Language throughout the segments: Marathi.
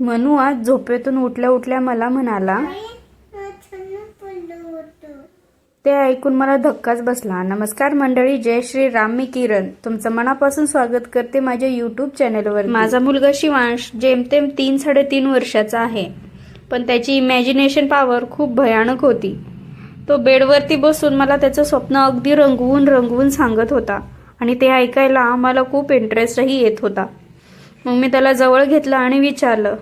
मनू आज झोपेतून उठल्या उठल्या मला म्हणाला ते ऐकून मला धक्काच बसला. नमस्कार मंडळी जय श्री राम मी किरण. तुमचं मनापासून स्वागत करते माझ्या युट्यूब चॅनलवर माझा मुलगा शिवांश जेमतेम तीन साडेतीन वर्षाचा आहे. पण त्याची इमॅजिनेशन पॉवर खूप भयानक होती. तो बेडवरती बसून मला त्याचं स्वप्न अगदी रंगवून रंगवून सांगत होता. आणि ते ऐकायला मला खूप इंटरेस्टही येत होता. मग मी त्याला जवळ घेतलं आणि विचारलं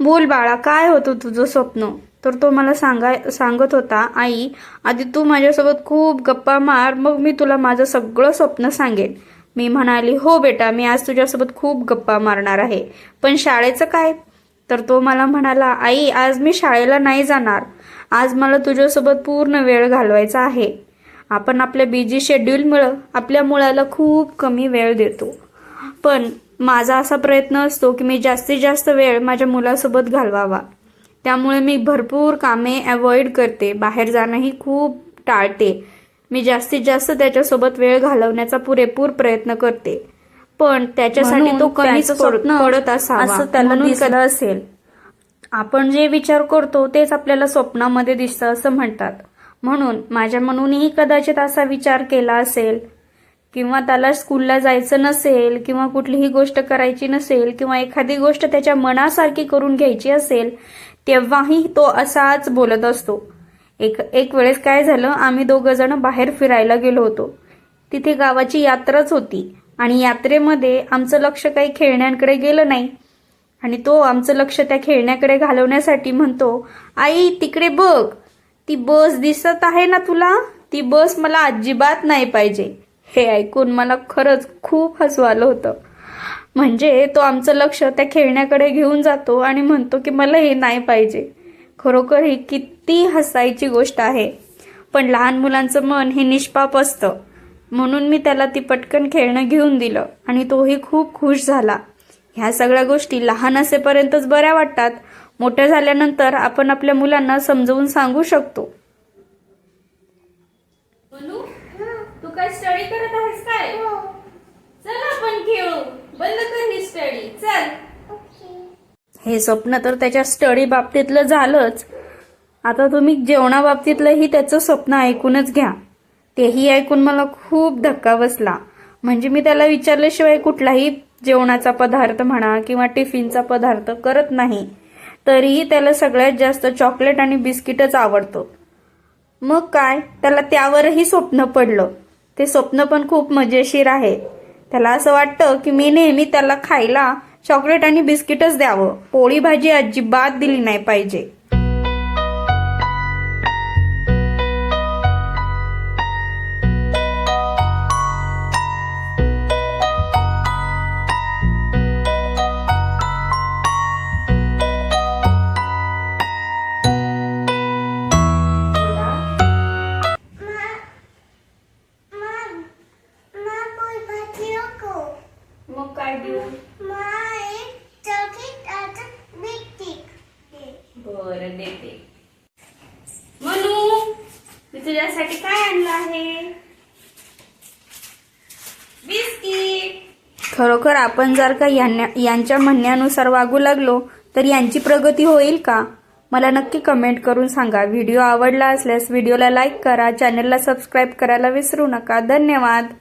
बोल बाळा काय होतं तुझं स्वप्न? तर तो मला सांगाय सांगत होता आई आधी तू माझ्यासोबत खूप गप्पा मार मग मी तुला माझं सगळं स्वप्न सांगेन. मी म्हणाली हो बेटा मी आज तुझ्यासोबत खूप गप्पा मारणार आहे पण शाळेचं काय? तर तो मला म्हणाला आई आज मी शाळेला नाही जाणार. आज मला तुझ्यासोबत पूर्ण वेळ घालवायचा आहे. आपण आपल्या बिझी शेड्यूलमुळं आपल्या मुलाला खूप कमी वेळ देतो. पण माझा असा प्रयत्न असतो की मी जास्तीत जास्त वेळ माझ्या मुलासोबत घालवावा. त्यामुळे मी भरपूर कामे अवॉइड करते. बाहेर जाणंही खूप टाळते. मी जास्तीत जास्त त्याच्यासोबत वेळ घालवण्याचा पुरेपूर प्रयत्न करते. पण त्याच्यासाठी तो कमीच पडत असावा. असं त्याला असेल. आपण जे विचार करतो तेच आपल्याला स्वप्नामध्ये दिसतं असं म्हणतात. म्हणून माझ्या म्हणूनही कदाचित असा विचार केला असेल किंवा त्याला स्कूलला जायचं नसेल किंवा कुठलीही गोष्ट करायची नसेल किंवा एखादी गोष्ट त्याच्या मनासारखी करून घ्यायची असेल तेव्हाही तो असाच बोलत असतो. एक एक वेळेस काय झालं आम्ही दोघं जण बाहेर फिरायला गेलो होतो. तिथे गावाची यात्राच होती आणि यात्रेमध्ये आमचं लक्ष काही खेळण्यांकडे गेलं नाही. आणि तो आमचं लक्ष त्या खेळण्याकडे घालवण्यासाठी म्हणतो आई तिकडे बघ. ती बस दिसत आहे ना तुला? ती बस मला अजिबात नाही पाहिजे. हे ऐकून मला खरंच खूप हसू आलं होतं. म्हणजे तो आमचं लक्ष त्या खेळण्याकडे घेऊन जातो आणि म्हणतो की मला हे नाही पाहिजे. खरोखर ही किती हसायची गोष्ट आहे. पण लहान मुलांचं मन हे निष्पाप असतं. म्हणून मी त्याला ती पटकन खेळणं घेऊन दिलं आणि तोही खूप खुश झाला. ह्या सगळ्या गोष्टी लहान असेपर्यंतच बऱ्या वाटतात. मोठ्या झाल्यानंतर आपण आपल्या मुलांना समजवून सांगू शकतो तू काय स्टडी करत आहेस काय? चल आपण खेळू. बंद कर ही स्टडी चल. हे स्वप्न तर त्याच्या स्टडी बाबतीतलं झालंच. आता तुम्ही जेवणा बाबतीतलंही त्याचं स्वप्न ऐकूनच घ्या. तेही ऐकून मला खूप धक्का बसला. म्हणजे मी त्याला विचारल्याशिवाय कुठलाही जेवणाचा पदार्थ म्हणा किंवा टिफिनचा पदार्थ करत नाही. तरीही त्याला सगळ्यात जास्त चॉकलेट आणि बिस्किटच आवडतं. मग काय? त्याला त्यावरही स्वप्न पडलं. ते स्वप्न पण खूप मजेशीर आहे. त्याला असं वाटतं की मी नेहमी त्याला खायला चॉकलेट आणि बिस्किटच द्यावं. पोळी भाजी अजिबात दिली नाही पाहिजे. काय देऊ? बरं देते. म्हणू मी तुझ्यासाठी काय आणलं आहे? बिस्किट. खरोखर आपण जर का यांना यांच्या म्हणण्यानुसार वागू लागलो तर यांची प्रगती होईल का? मला नक्की कमेंट करून सांगा. व्हिडिओ आवडला असल्यास व्हिडिओला लाईक करा चॅनलला सबस्क्राईब करायला विसरू नका. धन्यवाद.